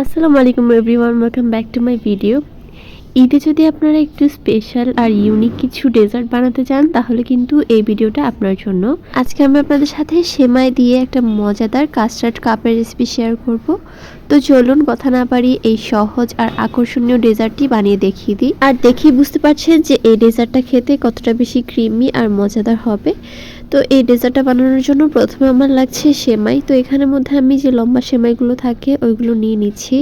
আসসালামু আলাইকুম everyone welcome back to my video ঈদে যদি আপনারা একটু স্পেশাল আর ইউনিক কিছু ডেজার্ট বানাতে চান, তাহলে কিন্তু এই ভিডিওটা আপনার জন্য। আজকে আমি আপনাদের সাথে সেমাই দিয়ে একটা মজাদার কাস্টার্ড কাপের রেসিপি শেয়ার করব। তো চলুন কথা না পারি এই সহজ আর আকর্ষণীয় ডেজার্টটি বানিয়ে দেখিয়ে দিই। আর দেখেই বুঝতে পারছেন যে এই ডেজার্টটা খেতে কতটা বেশি ক্রিমি আর মজাদার হবে। তো এই ডেজার্টটা বানানোর জন্য প্রথমে আমার লাগছে সেমাই। তো এখানের মধ্যে আমি যে লম্বা সেমাইগুলো থাকে, ওইগুলো নিয়ে নিচ্ছি।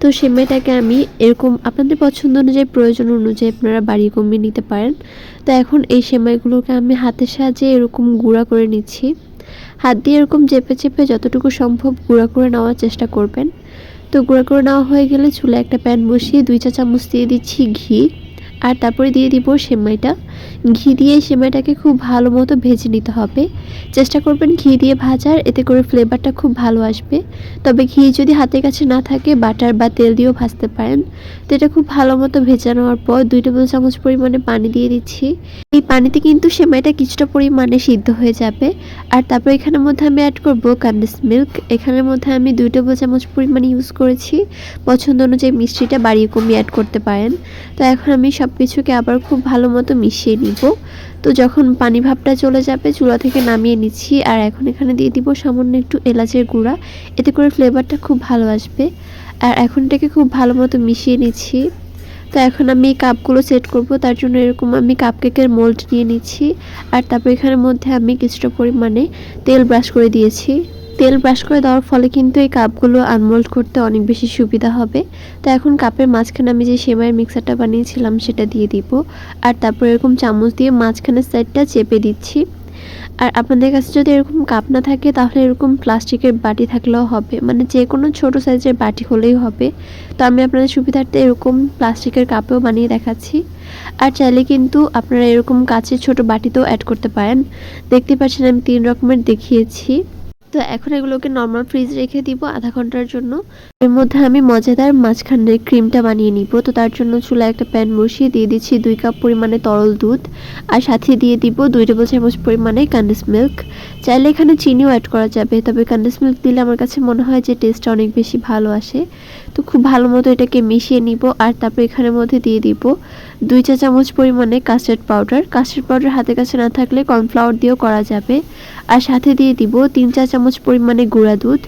তো সেমাইটাকে আমি এরকম আপনাদের পছন্দ অনুযায়ী, প্রয়োজন অনুযায়ী আপনারা বাড়ি কমিয়ে নিতে পারেন। তো এখন এই সেমাইগুলোকে আমি হাতের সাহায্যে এরকম গুঁড়া করে নিচ্ছি। হাত দিয়ে এরকম চেপে চেপে যতটুকু সম্ভব গুঁড়া করে নেওয়ার চেষ্টা করবেন। তো গুঁড়া করে নেওয়া হয়ে গেলে চুলে একটা প্যান বসিয়ে দুই চা চামচ দিয়ে দিচ্ছি ঘি। আর তারপরে দিয়ে দিব সেমাইটা। ঘি দিয়ে সেমাইটাকে খুব ভালো মতো ভেজে নিতে হবে। চেষ্টা করবেন ঘি দিয়ে ভাজার, এতে করে ফ্লেভারটা খুব ভালো আসবে। তবে ঘি যদি হাতের কাছে না থাকে বাটার বা তেল দিয়েও ভাজতে পারেন। তো এটা খুব ভালো মতো ভেজে নেওয়ার পর দুই টেবিল চামচ পরিমাণে পানি দিয়ে দিচ্ছি। এই পানিতে কিন্তু সেমাইটা কিছুটা পরিমাণে সিদ্ধ হয়ে যাবে। আর তারপর এখানের মধ্যে আমি অ্যাড করব কান্ডেন্স মিল্ক এখানের মধ্যে আমি দুই টেবিল চামচ পরিমাণে ইউজ করেছি। পছন্দ অনুযায়ী মিষ্টিটা বাড়িয়ে কমিয়ে অ্যাড করতে পারেন। তো এখন আমি সব কিছুকে আবার খুব ভালো মতো মিশিয়ে নিব। তো যখন পানি ভাবটা চলে যাবে, চুলা থেকে নামিয়ে নিচ্ছি। আর এখন এখানে দিয়ে দিব সামান্য একটু এলাচের গুঁড়া। এতে করে ফ্লেভারটা খুব ভালো আসবে। আর এখন এটাকে খুব ভালো মতো মিশিয়ে নিচ্ছি। তো এখন আমি এই কাপগুলো সেট করব। তার জন্য এরকম আমি কাপ কেকের মোল্ড নিয়ে নিচ্ছি। আর তারপর এখানের মধ্যে আমি কিছুটা পরিমাণে তেল ব্রাশ করে দিয়েছি। তেল ব্রাশ করে দেওয়ার ফলে কিন্তু এই কাপগুলো আনমোল্ড করতে অনেক বেশি সুবিধা হবে। তো এখন কাপের মাঝখানে আমি যে সেমাইয়ের মিক্সারটা বানিয়েছিলাম সেটা দিয়ে দিব। আর তারপর এরকম চামচ দিয়ে মাঝখানের সাইডটা চেপে দিচ্ছি। আর আপনাদের কাছে যদি এরকম কাপ না থাকে, তাহলে এরকম প্লাস্টিকের বাটি থাকলেও হবে। মানে যে কোনো ছোট সাইজের বাটি হলেই হবে। তো আমি আপনাদের সুবিধার্থে এরকম প্লাস্টিকের কাপেও বানিয়ে দেখাচ্ছি। আর চাইলে কিন্তু আপনারা এরকম কাচের ছোট বাটিতেও অ্যাড করতে পারেন। দেখতে পাচ্ছেন আমি তিন রকমের দেখিয়েছি। তো এখন এগুলোকে নর্মাল ফ্রিজ রেখে দিব আধা ঘণ্টার জন্য। এর মধ্যে আমি মজাদার মাঝখানের ক্রিমটা বানিয়ে নিব। তো তার জন্য চুলায় একটা প্যান বসিয়ে দিয়ে দিচ্ছি দুই কাপ পরিমাণে তরল দুধ। আর সাথে দিয়ে দিব দুই টেবিল চামচ পরিমাণে কান্ডেন্স মিল্ক চাইলে এখানে চিনিও অ্যাড করা যাবে, তবে কান্ডেন্স মিল্ক দিলে আমার কাছে মনে হয় যে টেস্টটা অনেক বেশি ভালো আসে। তো খুব ভালো মতো এটাকে মিশিয়ে নিব, আর তারপর এখানের মধ্যে দিয়ে দিব দুই চা চামচ পরিমাণে কাস্টার্ড পাউডার। কাস্টার্ড পাউডার হাতে কাছে না থাকলে কর্নফ্লাওয়ার দিয়েও করা যাবে। আর সাথে দিয়ে দিব তিন চা চামচ পরিমাণে গুঁড়া দুধ।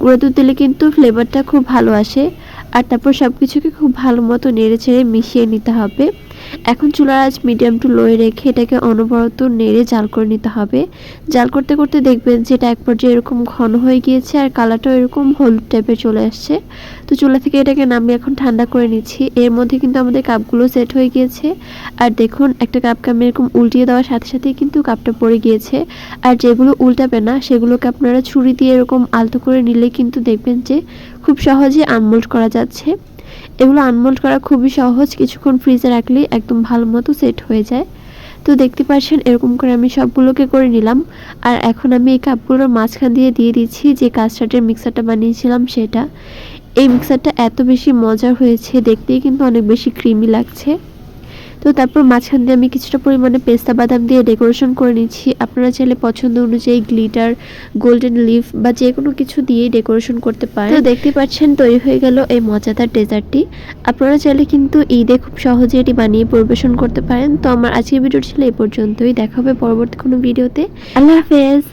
গুঁড়া দুধ দিলে কিন্তু ফ্লেভারটা খুব ভালো আসে। আর তারপর সব কিছুকে খুব ভালো মতো নেড়ে ছেড়ে মিশিয়ে নিতে হবে। এখন চুলার আঁচ মিডিয়াম টু লোয়ে রেখে এটাকে অনবরত নেড়ে জাল করে নিতে হবে। জাল করতে করতে দেখবেন যে এটা এক পর্যায়ে এরকম ঘন হয়ে গিয়েছে আর কালারটাও এরকম হলুদ টাইপের চলে আসছে। তো চুলা থেকে এটাকে নামিয়ে এখন ঠান্ডা করে নিচ্ছি। এর মধ্যে কিন্তু আমাদের কাপগুলো সেট হয়ে গিয়েছে। আর দেখুন, একটা কাপকে আমি এরকম উল্টিয়ে দেওয়ার সাথে সাথেই কিন্তু কাপটা পড়ে গিয়েছে। আর যেগুলো উল্টাবে না, সেগুলোকে আপনারা ছুরি দিয়ে এরকম আলতো করে নিলে কিন্তু দেখবেন যে খুব সহজে আনমোল্ড করা যাচ্ছে। এগুলো আনমোল্ড করা খুবই সহজ। কিছুক্ষণ ফ্রিজে রাখলেই একদম ভালো মতো সেট হয়ে যায়। তো দেখতে পাচ্ছেন, এরকম করে আমি সবগুলোকে করে নিলাম। আর এখন আমি এই কাপগুলোর মাঝখান দিয়ে দিয়ে দিচ্ছি যে কাস্টার্ডের মিক্সারটা বানিয়েছিলাম সেটা। এই মিক্সারটা এত বেশি মজার হয়েছে, দেখতেই কিন্তু অনেক বেশি ক্রিমি লাগছে। তো তারপর মাঝখান দিয়ে আমি কিছুটা পরিমাণে পেস্তা বাদাম দিয়ে ডেকোরেশন করে নিচ্ছি। আপনারা চাইলে পছন্দ অনুযায়ী গ্লিটার গোল্ডেন লিফ বা যে কোনো কিছু দিয়ে ডেকোরেশন করতে পারেন। তো দেখতে পাচ্ছেন তৈরি হয়ে গেল এই মজাদার ডেজার্টটি। আপনারা চাইলে কিন্তু ঈদে খুব সহজে এটি বানিয়ে পরিবেশন করতে পারেন। তো আমার আজকের ভিডিও ছিল এই পর্যন্তই। দেখা হবে পরবর্তী কোনো ভিডিওতে। আল্লাহ হাফেজ।